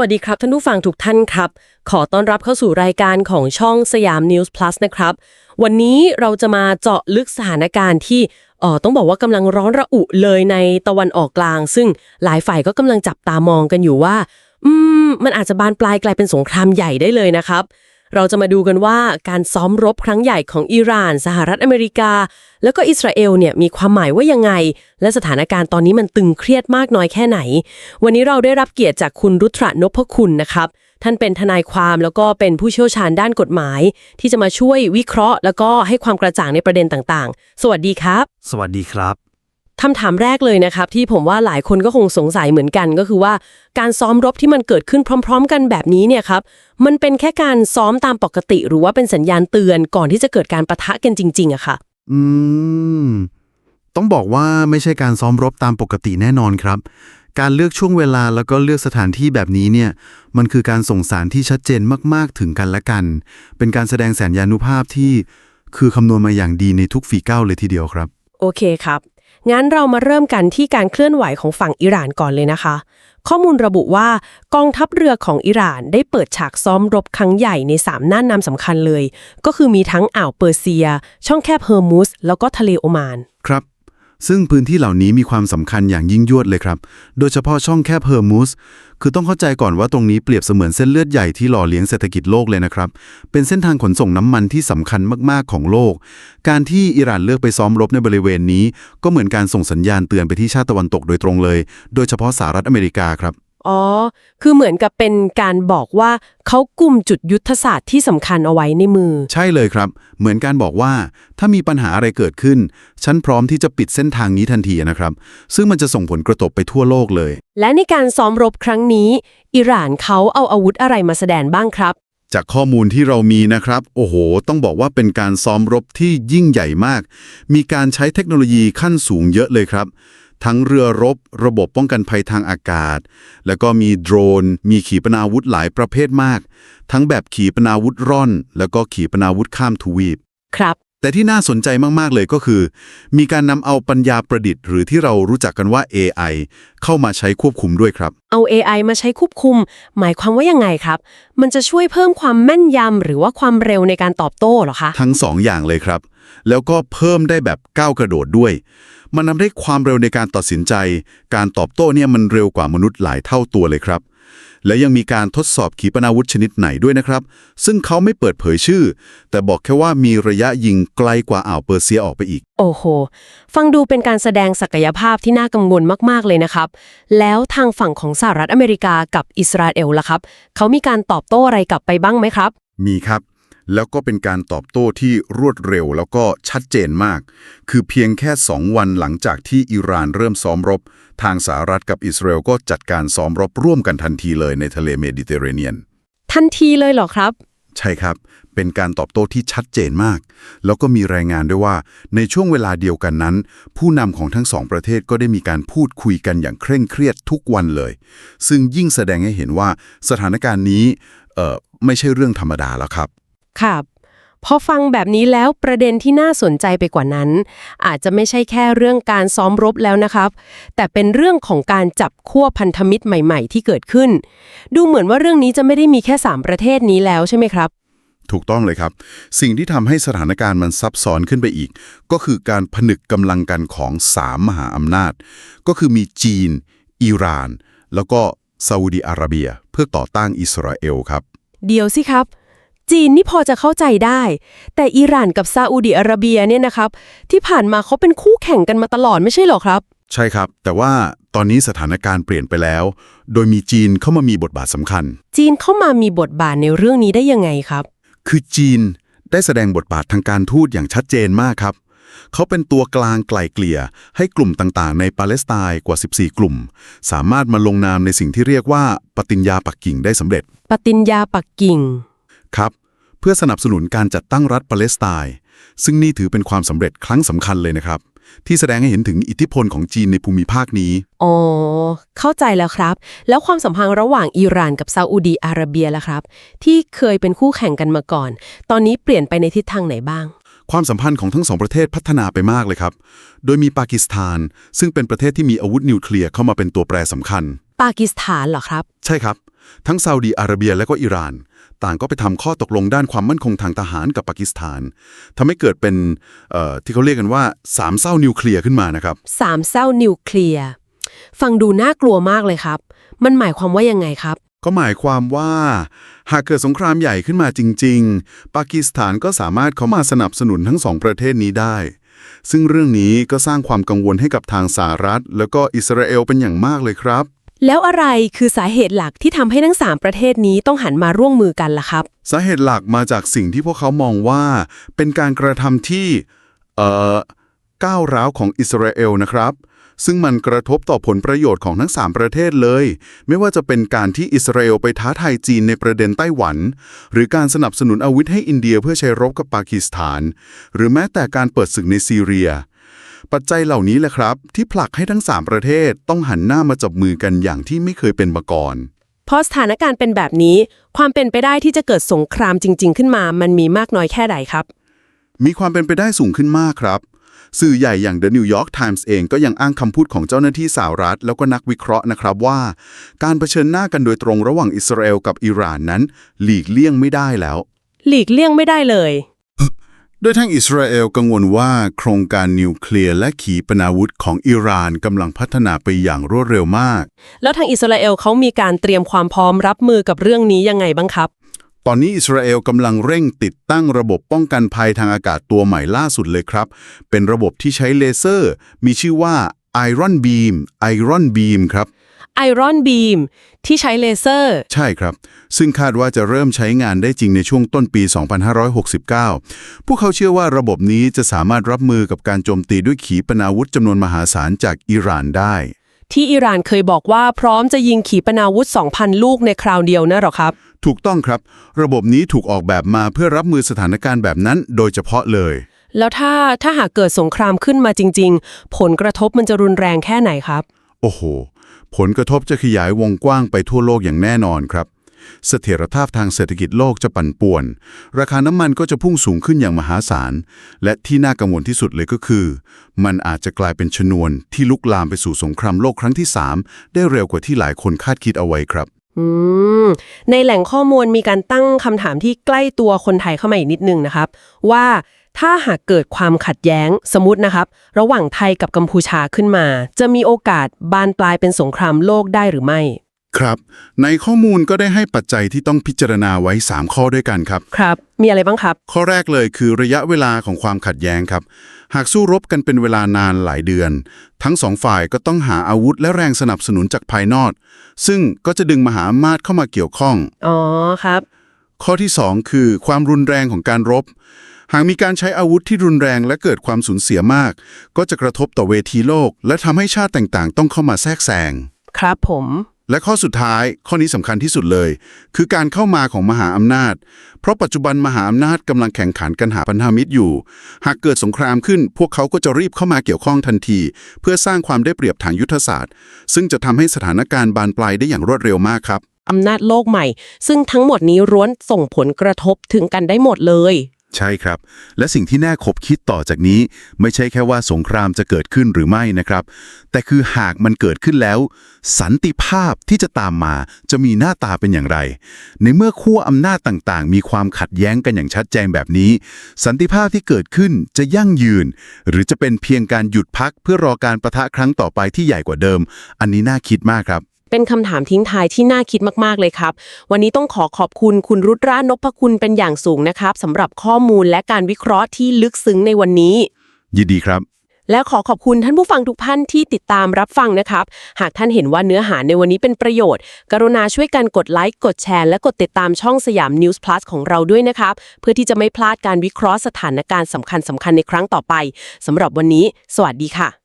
วัสดีครับท่านผู้ฟังทุกท่านครับ ขอต้อนรับเข้าสู่รายการของช่องสยาม News Plus นะครับ วันนี้เราจะมาเจาะลึกสถานการณ์ที่เออต้องบอกว่ากำลังร้อนระอุเลยในตะวันออกกลาง ซึ่งหลายฝ่ายก็กำลังจับตามองกันอยู่ว่า อืม มันอาจจะบานปลายกลายเป็นสงครามใหญ่ได้เลยนะครับ เราจะมาดูกันว่าการซ้อมรบครั้งใหญ่ของอิหร่าน สหรัฐอเมริกา แล้วก็อิสราเอลเนี่ยมีความหมายว่ายังไง และสถานการณ์ตอนนี้มันตึงเครียดมากน้อยแค่ไหน วันนี้เราได้รับเกียรติจากคุณรุตระนพคุณนะครับท่านเป็นทนายความแล้วก็เป็นผู้เชี่ยวชาญด้านกฎหมาย ที่จะมาช่วยวิเคราะห์ แล้วก็ให้ความกระจ่างในประเด็นต่างๆ สวัสดีครับ สวัสดีครับ คำถามแรกเลยนะครับ ที่ผมว่าหลายคนก็คงสงสัยเหมือนกันก็คือว่าการซ้อมรบที่มันเกิดขึ้นพร้อม ๆ กันแบบนี้เนี่ยครับมันเป็นแค่การซ้อมตามปกติ หรือว่าเป็นสัญญาณเตือนก่อนที่จะเกิดการประทะกันจริงๆอะค่ะ อืม ต้องบอกว่าไม่ใช่การซ้อมรบตามปกติแน่นอนครับ การเลือกช่วงเวลาแล้วก็เลือกสถานที่แบบนี้เนี่ย มันคือการส่งสารที่ชัดเจนมากๆถึงกันและกัน เป็นการแสดงสัญญานุภาพที่คือคำนวณมาอย่างดีในทุกฝีก้าวเลยทีเดียวครับ โอเคครับ งั้นเรามาเริ่มกันที่การเคลื่อนไหวของฝั่งอิหร่านก่อนเลยนะคะ ข้อมูลระบุว่ากองทัพเรือของอิหร่านได้เปิดฉากซ้อมรบครั้งใหญ่ใน 3 น่านน้ำสำคัญเลย ก็คือมีทั้งอ่าวเปอร์เซีย ช่องแคบเฮอร์มุสแล้วก็ทะเลโอมาน ครับ ซึ่งพื้นที่เหล่านี้มีความสำคัญอย่างยิ่งยวดเลยครับ โดยเฉพาะช่องแคบเฮอร์มูส คือต้องเข้าใจก่อนว่าตรงนี้เปรียบเสมือนเส้นเลือดใหญ่ที่หล่อเลี้ยงเศรษฐกิจโลกเลยนะครับ เป็นเส้นทางขนส่งน้ำมันที่สำคัญมาก ๆ ของโลก การที่อิหร่านเลือกไปซ้อมรบในบริเวณนี้ ก็เหมือนการส่งสัญญาณเตือนไปที่ชาติตะวันตกโดยตรงเลย โดยเฉพาะสหรัฐอเมริกาครับ อ๋อ คือเหมือนกับเป็นการบอกว่าเขากลุ่มจุดยุทธศาสตร์ที่สำคัญเอาไว้ในมือ ใช่เลยครับ เหมือนการบอกว่า ถ้ามีปัญหาอะไรเกิดขึ้น ฉันพร้อมที่จะปิดเส้นทางนี้ทันทีนะครับ ซึ่งมันจะส่งผลกระทบไปทั่วโลกเลย และในการซ้อมรบครั้งนี้ อิหร่านเขาเอาอาวุธอะไรมาแสดงบ้างครับ จากข้อมูลที่เรามีนะครับ โอ้โห ต้องบอกว่าเป็นการซ้อมรบที่ยิ่งใหญ่มาก มีการใช้เทคโนโลยีขั้นสูงเยอะเลยครับ ทั้งเรือรบ ระบบป้องกันภัยทางอากาศ แล้วก็มีโดรน มีขีปนาวุธหลายประเภทมาก ทั้งแบบขีปนาวุธร่อน แล้วก็ขีปนาวุธข้ามทวีป ครับ แต่ที่น่าสนใจมาก ๆ เลยก็คือ มีการนำเอาปัญญาประดิษฐ์ หรือที่เรารู้จักกันว่า AI เข้ามาใช้ควบคุมด้วยครับ เอา AI มาใช้ควบคุม หมายความว่ายังไงครับ มันจะช่วยเพิ่มความแม่นยำหรือว่าความเร็วในการตอบโต้เหรอคะ ทั้งสองอย่างเลยครับ แล้วก็เพิ่มได้แบบก้าวกระโดดด้วย มันทำให้ความเร็วในการตัดสินใจ การตอบโต้เนี่ยมันเร็วกว่ามนุษย์หลายเท่าตัวเลยครับ และยังมีการทดสอบขีปนาวุธชนิดไหนด้วยนะครับ ซึ่งเขาไม่เปิดเผยชื่อ แต่บอกแค่ว่ามีระยะยิงไกลกว่าอ่าวเปอร์เซียออกไปอีก โอ้โห ฟังดูเป็นการแสดงศักยภาพที่น่ากังวลมากๆเลยนะครับ แล้วทางฝั่งของสหรัฐอเมริกากับอิสราเอลล่ะครับ เขามีการตอบโต้อะไรกลับไปบ้างไหมครับ มีครับ แล้วก็เป็นการตอบโต้ที่รวดเร็วแล้วก็ชัดเจนมาก คือเพียงแค่ 2 วันหลังจากที่อิหร่านเริ่มซ้อมรบ ทางสหรัฐกับอิสราเอลก็จัดการซ้อมรบร่วมกันทันทีเลยในทะเลเมดิเตอร์เรเนียน ทันทีเลยเหรอครับ ใช่ครับ เป็นการตอบโต้ที่ชัดเจนมาก แล้วก็มีรายงานด้วยว่า ในช่วงเวลาเดียวกันนั้น ผู้นำของทั้งสองประเทศก็ได้มีการพูดคุยกันอย่างเคร่งเครียดทุกวันเลย ซึ่งยิ่งแสดงให้เห็นว่าสถานการณ์นี้เอ่อไม่ใช่เรื่องธรรมดาแล้วครับ ครับพอฟังแบบนี้แล้วประเด็นที่น่าสนใจไปกว่านั้น อาจจะไม่ใช่แค่เรื่องการซ้อมรบแล้วนะครับ แต่เป็นเรื่องของการจับขั้วพันธมิตรใหม่ ๆ ที่เกิดขึ้น ดูเหมือนว่าเรื่องนี้จะไม่ได้มีแค่ 3 ประเทศนี้แล้วใช่ไหมครับ ถูกต้องเลยครับ สิ่งที่ทำให้สถานการณ์มันซับซ้อนขึ้นไปอีก ก็คือการผนึกกำลังกันของสามมหาอำนาจ ก็คือมีจีน อิหร่าน แล้วก็ซาอุดีอาระเบีย เพื่อต่อต้านอิสราเอลครับ เดี๋ยวสิครับ จีนนี่พอจะเข้าใจได้ แต่อิหร่านกับซาอุดิอาระเบียเนี่ยนะครับ ที่ผ่านมาเขาเป็นคู่แข่งกันมาตลอดไม่ใช่เหรอครับ ใช่ครับ แต่ว่าตอนนี้สถานการณ์เปลี่ยนไปแล้ว โดยมีจีนเข้ามามีบทบาทสำคัญ จีนเข้ามามีบทบาทในเรื่องนี้ได้ยังไงครับ คือจีนได้แสดงบทบาททางการทูตอย่างชัดเจนมากครับ เขาเป็นตัวกลางไกล่เกลี่ย ให้กลุ่มต่างๆ ในปาเลสไตน์กว่า 14 กลุ่ม สามารถมาลงนามในสิ่งที่เรียกว่าปฏิญญาปักกิ่งได้สำเร็จ ปฏิญญาปักกิ่ง ครับ เพื่อสนับสนุนการจัดตั้งรัฐปาเลสไตน์ซึ่งนี่ถือเป็นความสำเร็จครั้งสำคัญเลยนะครับ ที่แสดงให้เห็นถึงอิทธิพลของจีนในภูมิภาคนี้ อ๋อ เข้าใจแล้วครับ แล้วความสัมพันธ์ระหว่างอิหร่านกับซาอุดีอาระเบียล่ะครับ ที่เคยเป็นคู่แข่งกันมาก่อน ตอนนี้เปลี่ยนไปในทิศทางไหนบ้าง ความสัมพันธ์ของทั้งสองประเทศพัฒนาไปมากเลยครับ โดยมีปากีสถาน ซึ่งเป็นประเทศที่มีอาวุธนิวเคลียร์เข้ามาเป็นตัวแปรสำคัญ ปากีสถานเหรอครับ ใช่ครับ ทั้งซาอุดีอาระเบียและก็อิหร่าน ต่างก็ไปทำข้อตกลงด้านความมั่นคงทางทหารกับปากีสถานทำให้เกิดเป็นเอ่อที่เขาเรียกกันว่าสามเศร้านิวเคลียร์ขึ้นมานะครับสามเศร้านิวเคลียร์ฟังดูน่ากลัวมากเลยครับ มันหมายความว่ายังไงครับ ก็หมายความว่า หากเกิดสงครามใหญ่ขึ้นมาจริง ๆ ปากีสถานก็สามารถเข้ามาสนับสนุนทั้งสองประเทศนี้ได้ ซึ่งเรื่องนี้ก็สร้างความกังวลให้กับทางสหรัฐ แล้วก็อิสราเอลเป็นอย่างมากเลยครับ แล้วอะไรคือสาเหตุหลักที่ทำให้ทั้งสามประเทศนี้ต้องหันมาร่วมมือกันล่ะครับ สาเหตุหลักมาจากสิ่งที่พวกเขามองว่า เป็นการกระทำที่เอ่อก้าวร้าวของอิสราเอลนะครับ ซึ่งมันกระทบต่อผลประโยชน์ของทั้ง 3 ประเทศเลย ไม่ว่าจะเป็นการที่อิสราเอลไปท้าทายจีนในประเด็นไต้หวัน หรือการสนับสนุนอาวุธให้อินเดียเพื่อใช้รบกับปากีสถาน หรือแม้แต่การเปิดศึกในซีเรีย ปัจจัยเหล่านี้แหละครับ ที่ผลักให้ทั้ง 3 ประเทศต้องหันหน้ามาจับมือกันอย่างที่ไม่เคยเป็นมาก่อนพอสถานการณ์เป็นแบบนี้ ความเป็นไปได้ที่จะเกิดสงครามจริง ๆ ขึ้นมา มันมีมากน้อยแค่ไหนครับ มีความเป็นไปได้สูงขึ้นมากครับ สื่อใหญ่อย่าง The New York Times เองก็ยังอ้างคำพูดของเจ้าหน้าที่สหรัฐ แล้วก็นักวิเคราะห์นะครับว่า การเผชิญหน้ากันโดยตรงระหว่างอิสราเอลกับอิหร่านนั้น หลีกเลี่ยงไม่ได้แล้ว หลีกเลี่ยงไม่ได้เลย โดยทั้งอิสราเอลกังวลว่าโครงการนิวเคลียร์และขีปนาวุธของอิหร่านกำลังพัฒนาไปอย่างรวดเร็วมาก แล้วทางอิสราเอลเขามีการเตรียมความพร้อมรับมือกับเรื่องนี้ยังไงบ้างครับ ตอนนี้อิสราเอลกำลังเร่งติดตั้งระบบป้องกันภัยทางอากาศตัวใหม่ล่าสุดเลยครับ เป็นระบบที่ใช้เลเซอร์ มีชื่อว่า Iron Beam Iron Beam ครับ ไอรอนบีมที่ใช้เลเซอร์ ใช่ครับ ซึ่งคาดว่าจะเริ่มใช้งานได้จริงในช่วงต้นปี 2569 พวกเขาเชื่อว่าระบบนี้จะสามารถรับมือกับการโจมตีด้วยขีปนาวุธจำนวนมหาศาลจากอิหร่านได้ ที่อิหร่านเคยบอกว่าพร้อมจะยิงขีปนาวุธ 2,000 ลูกในคราวเดียวนะหรอครับ ถูกต้องครับ ระบบนี้ถูกออกแบบมาเพื่อรับมือสถานการณ์แบบนั้น โดยเฉพาะเลย แล้วถ้าถ้าหากเกิดสงครามขึ้นมาจริง ๆ ผลกระทบมันจะรุนแรงแค่ไหนครับ โอ้โห ผลกระทบจะขยายวงกว้างไปทั่วโลกอย่างแน่นอนครับ เสถียรภาพทางเศรษฐกิจโลกจะปั่นป่วน ราคาน้ำมันก็จะพุ่งสูงขึ้นอย่างมหาศาล และที่น่ากังวลที่สุดเลยก็คือ มันอาจจะกลายเป็นชนวนที่ลุกลามไปสู่สงครามโลกครั้งที่ 3 ได้เร็วกว่าที่หลายคนคาดคิดเอาไว้ครับในแหล่งข้อมูลมีการตั้งคำถามที่ใกล้ตัวคนไทยเข้ามาอีกนิดนึงนะครับ ว่า ถ้าหากเกิดความขัดแย้งสมมตินะครับ ระหว่างไทยกับกัมพูชาขึ้นมา จะมีโอกาสบานปลายเป็นสงครามโลกได้หรือไม่ ครับ ในข้อมูลก็ได้ให้ปัจจัยที่ต้องพิจารณาไว้ 3 ข้อด้วยกันครับ ครับ มีอะไรบ้างครับ ข้อแรกเลยคือระยะเวลาของความขัดแย้งครับ หากสู้รบกันเป็นเวลานานหลายเดือน ทั้งสองฝ่ายก็ต้องหาอาวุธและแรงสนับสนุนจากภายนอก ซึ่งก็จะดึงมหาอำนาจเข้ามาเกี่ยวข้อง อ๋อครับ ข้อที่ 2 คือความรุนแรงของการรบ หากมีการใช้อาวุธที่รุนแรงและเกิดความสูญเสียมาก ก็จะกระทบต่อเวทีโลก และทำให้ชาติต่างๆ ต้องเข้ามาแทรกแซง ครับผม และข้อสุดท้ายข้อนี้สำคัญที่สุดเลย คือการเข้ามาของมหาอำนาจ เพราะปัจจุบันมหาอำนาจกำลังแข่งขันกันหาพันธมิตรอยู่ หากเกิดสงครามขึ้น พวกเขาก็จะรีบเข้ามาเกี่ยวข้องทันที เพื่อสร้างความได้เปรียบทางยุทธศาสตร์ ซึ่งจะทำให้สถานการณ์บานปลายได้อย่างรวดเร็วมากครับ อำนาจโลกใหม่ ซึ่งทั้งหมดนี้ร้วนส่งผลกระทบถึงกันได้หมดเลย ใช่ครับ และสิ่งที่แน่าคบคิดต่อจากนี้ ไม่ใช่แค่ว่าสงครามจะเกิดขึ้นหรือไม่นะครับ แต่คือหากมันเกิดขึ้นแล้ว สันติภาพที่จะตามมาจะมีหน้าตาเป็นอย่างไร ในเมื่อขั้วอำนาจต่างๆ มีความขัดแย้งกันอย่างชัดแจ้งแบบนี้ สันติภาพที่เกิดขึ้นจะยั่งยืน หรือจะเป็นเพียงการหยุดพักเพื่อรอการประทะครั้งต่อไปที่ใหญ่กว่าเดิม อันนี้น่าคิดมากครับ เป็นคำถามทิ้งท้ายที่น่าคิดมากๆเลยครับ วันนี้ต้องขอขอบคุณคุณรุตรานพคุณเป็นอย่างสูงนะครับสำหรับข้อมูลและการวิเคราะห์ที่ลึกซึ้งในวันนี้ ยินดีครับ และขอขอบคุณท่านผู้ฟังทุกท่านที่ติดตามรับฟังนะครับ หากท่านเห็นว่าเนื้อหาในวันนี้เป็นประโยชน์ กรุณาช่วยกันกดไลค์กดแชร์และกดติดตามช่องสยาม News Plus ของเราด้วยนะครับ เพื่อที่จะไม่พลาดการวิเคราะห์สถานการณ์สำคัญๆในครั้งต่อไปสำหรับวันนี้ สวัสดีค่ะ